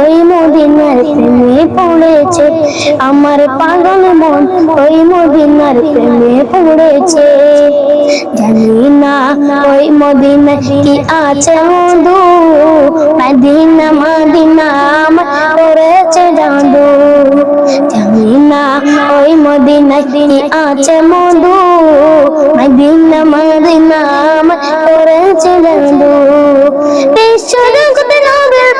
ওই মদিনার প্রেমে পড়েছে। আমার পাগল মন ওই মদিনার প্রেমে পড়েছে। জানি না ওই মদিনা কি আছে মধু মদিনা মদিনা আমার করেছে জাদু। জানি না ওই মদিনা কি আছে মধু মদিনা মদিনা করেছে জাদু। বিশ্বজগতে